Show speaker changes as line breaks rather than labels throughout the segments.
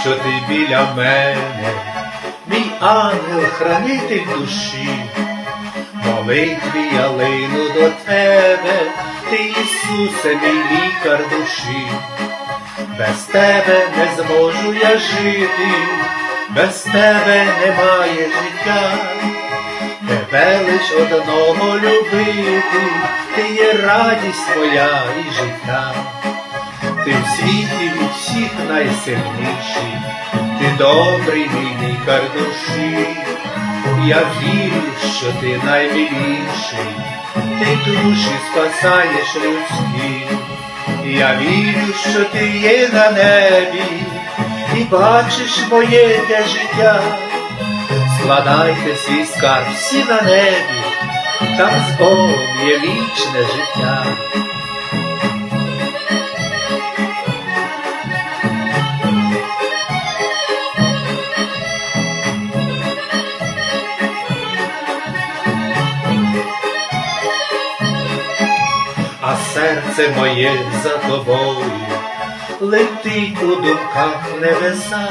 що ти біля мене, мій ангел, хранитель душі, молитві я лину до тебе, ти Ісусе, мій лікар душі, без тебе не зможу я жити, без тебе немає життя. Тебе лиш одного любити, ти є радість моя і життя. Ти в світі від всіх найсильніший, ти добрий мій лікар душі. Я вірю, що ти наймиліший, ти душі спасаєш людські. Я вірю, що ти є на небі і бачиш моє те життя. Складайте свій скарб всі на небі, там з Богом є вічне життя. Серце моє за тобою летить у думках небеса,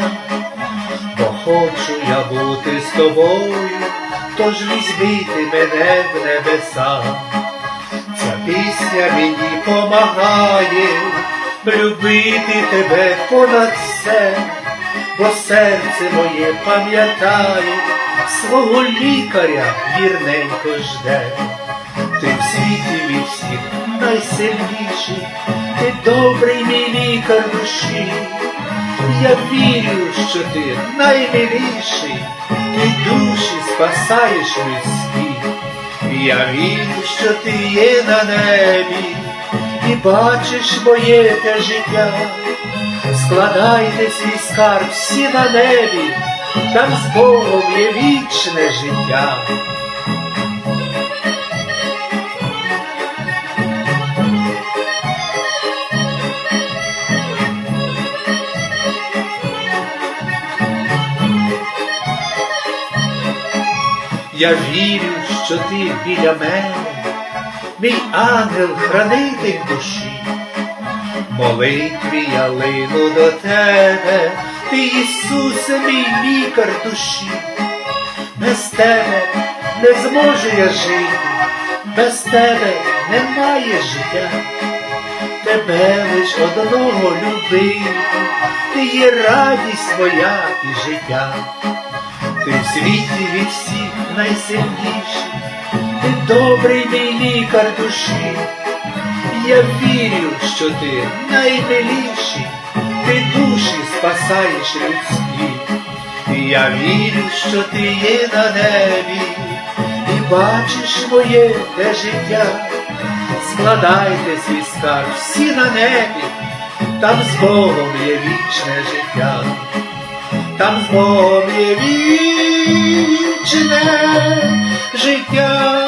бо хочу я бути з тобою, тож візьми ти мене в небеса. Ця пісня мені помагає любити тебе понад все, бо серце моє пам'ятає, свого лікаря вірненько жде. Ти в світі від всіх найсильніший, ти добрий мій лікар душі. Я вірю, що ти наймиліший, ти душі спасаєш людські. Я вірю, що ти є на небі і бачиш моє те життя. Складайте свій скарб всі на небі, там з Богом є вічне життя. Я вірю, що ти біля мене, мій ангел хранитель душі, молитві я лину до тебе, ти Ісусе, мій лікар душі, без тебе не зможу я жити, без тебе немає життя, тебе лиш одного любити, ти є радість моя і життя. Ти в світі від всіх найсильніший, ти добрий мій лікар душі. Я вірю, що ти наймиліший, ти душі спасаєш людські. Я вірю, що ти є на небі і бачиш моє те життя. Складайте свій скарб всі на небі, там з Богом є вічне життя там з Богом є вічне життя.